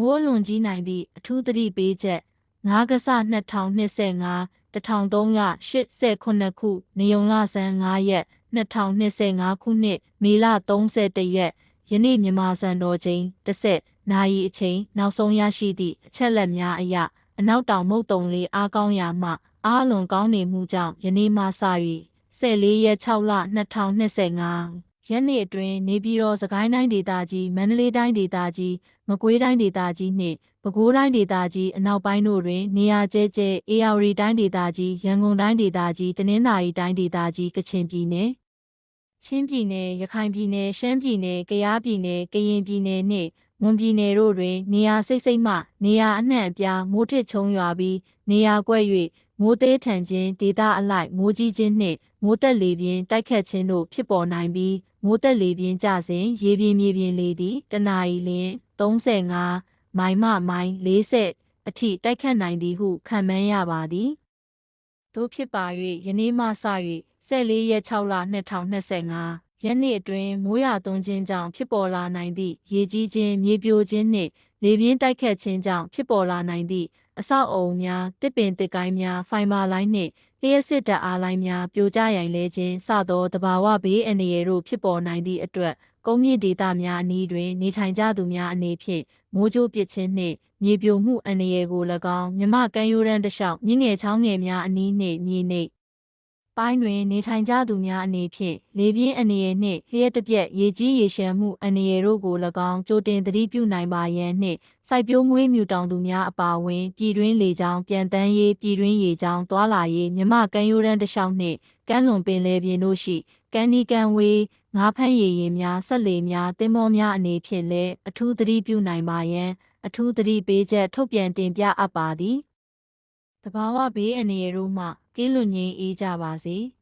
မိုးလွန်ကြီးနိုင်သည့်အထူးသတိပေးချက်ငါးကစ2025 1389ခုနေုံလဆန်း9ရက်2025ခုနှစ်မေလ31ရက်ယနေ့မြန်မာစံတော်ချိန်တစ်ဆက်နာရီအချိန်နောက်ဆုံးရရှိသည့်အချက်လက်များအရအနောက်တောင်မုတ်တုံလေးအားကောင်းရာမှအားလွန်ကောင်းနေမှုကြောင့်ယနေ့မှစ၍14ရက်6လ2025 ရက်နေ့အတွင်းနေပြည်တော်စကိုင်းတိုင်းဒေသကြီးမန္တလေးတိုင်းဒေသကြီးမကွေးတိုင်းဒေသကြီးနှင့်ပဲခူးတိုင်းဒေသကြီးအနောက်ပိုင်းတို့တွင်နေရာကျဲကျဲအေရဝတီတိုင်းဒေသကြီးရန်ကုန်တိုင်းဒေသကြီးတနင်္သာရီတိုင်းဒေသကြီးကချင်ပြည်နယ်ချင်းပြည်နယ်ရခိုင်ပြည်နယ်ရှမ်းပြည်နယ်ကယားပြည်နယ်ကရင်ပြည်နယ်နှင့်မွန်ပြည်နယ်တို့တွင်နေရာစိတ်စိတ်မှနေရာအနှံ့အပြားမိုးထစ်ချုံရွာပြီးနေရာကွက်၍ မိုးသေးထန်ခြင်းဒေသအလိုက်မိုးကြီးခြင်းနှင့်မိုးတက်လေပြင်းတိုက်ခတ်ခြင်းတို့ဖြစ်ပေါ်နိုင်ပြီးမိုးတက်လေပြင်းကျစဉ်ရေပြင်းမြေပြင်းလေသည်တနအီလျင်35မိုင်မှမိုင်40အထိတိုက်ခတ်နိုင်သည်ဟုခန့်မှန်းရပါသည်တို့ဖြစ်ပါ၍ယနေ့မှစ၍14ရက်6လ2025ရက်နေ့အတွင်းမိုးရွာသွန်းခြင်းကြောင့်ဖြစ်ပေါ်လာနိုင်သည့်ရေကြီးခြင်းမြေပြိုခြင်းနှင့်လေပြင်းတိုက်ခတ်ခြင်းကြောင့်ဖြစ်ပေါ်လာနိုင်သည့် အဆောက်အအုံများတစ်ပင်တစ်ကိုင်းများဖိုင်ဘာလိုင်းနှင့်လျှက်စစ်တပ်အားလိုင်းများပြိုကျရိုင်လဲခြင်းစသောတဘာဝဘေးအန္တရာယ်တို့ဖြစ်ပေါ်နိုင်သည့်အတွက်ကုန်းမြင့်ဒေသများအနီးတွင်နေထိုင်ကြသူများအနေဖြင့်မိုးကြိုးပစ်ခြင်းနှင့်မြေပြိုမှုအန္တရာယ်ကို၎င်းမြမကမ်းရိုးတန်းတစ်လျှောက်မြင့်ငယ်ချောင်းငယ်များအနီးနှင့်မြေနှင့် ပိုင်းတွင်နေထိုင်ကြသူများအနေဖြင့်လေပြင်းအန္တရာယ်နှင့်လျှက်တစ်ပြက်ရေကြီးရေရှမ်းမှုအန္တရာယ်တို့ကို၎င်းကြိုတင်သတိပြုနိုင်ပါရန်နှင့်စိုက်ပျိုးမွေးမြူတောင်သူများအပါအဝင်ပြည်တွင်းလေကြောင်းပြန်တန်းရေးပြည်တွင်းရေကြောင်းသွာလာရေးမြမကမ်းရိုးတန်းတစ်လျှောက်နှင့်ကမ်းလွန်ပင်လယ်ပြင်တို့ရှိကမ်းနီးကမ်းဝေးငါးဖမ်းရည်ရင်များဆက်လေများတင်မောများအနေဖြင့်လည်းအထူးသတိပြုနိုင်ပါရန်အထူးသတိပေးချက်ထုတ်ပြန်တင်ပြအပ်ပါသည် တဘာဝဘေးအန္တရာယ်တို့မှကင်းလွတ်ငြိမ်းအေးကြပါစေ။